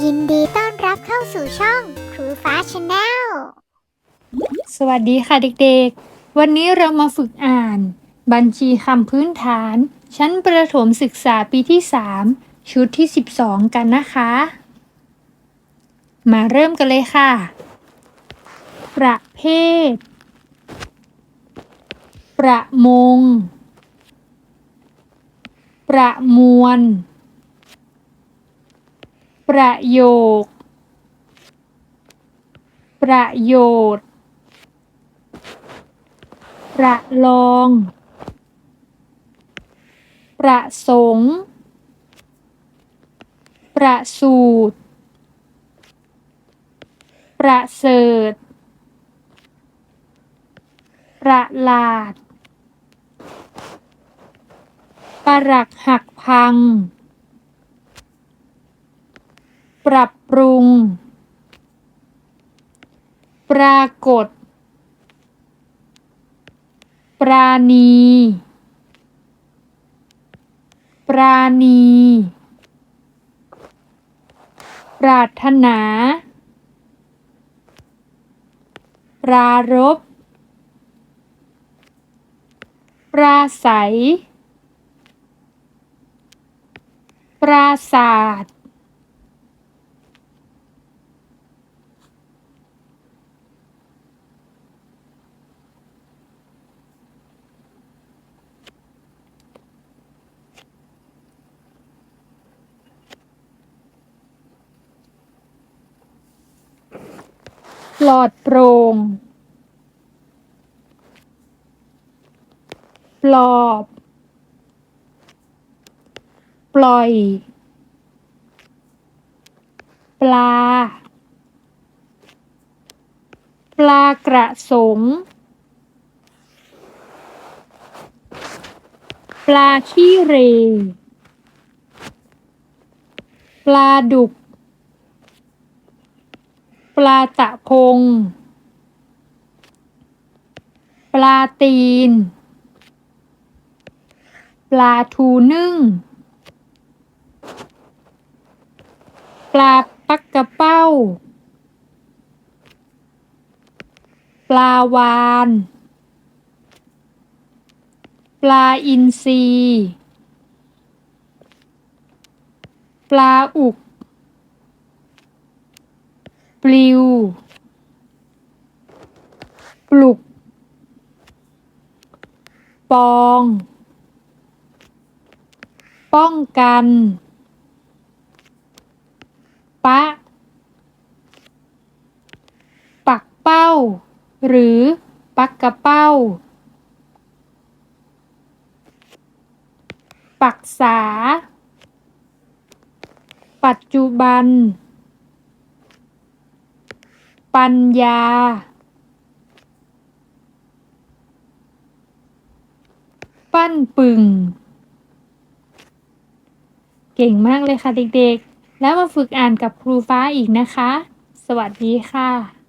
ยินดีต้อนรับเข้าสู่ช่องครูฟ้าชาแนล สวัสดีค่ะเด็กๆ วันนี้เรามาฝึกอ่าน บัญชีคำพื้นฐาน ชั้นประถมศึกษาปีที่ 3 ชุดที่ 12 กันนะคะ มาเริ่มกันเลยค่ะ ประเภท ประมง ประมวล ประโยค ประโยชน์ ประลอง ประสงค์ ประสูตร ประเสริฐ ประหลาด ประหลักหักพัง ปรับปรุง ปรากฏ ปราณี ปราณี ปรารถนา ปรารบปราศัย ปราศาสตร์ ปลอดโปร่ง ปลอบ ปล่อย ปลา ปลากระสง ปลาขี้เร ปลาดุก ลาตะพง ปลาตีน ปลาทูนึ่ง ปลาปักกระเป้า ปลาวาน ปลาอินทรี ปลาอุก ปลิว ปลุก ปอง ป้องกัน ปะ ปักเป้า หรือปักกระเป้า ปักษา ปัจจุบัน ปัญญา ปั้นปึง เก่งมากเลยค่ะเด็กๆ แล้วมาฝึกอ่านกับครูฟ้าอีกนะคะ สวัสดีค่ะ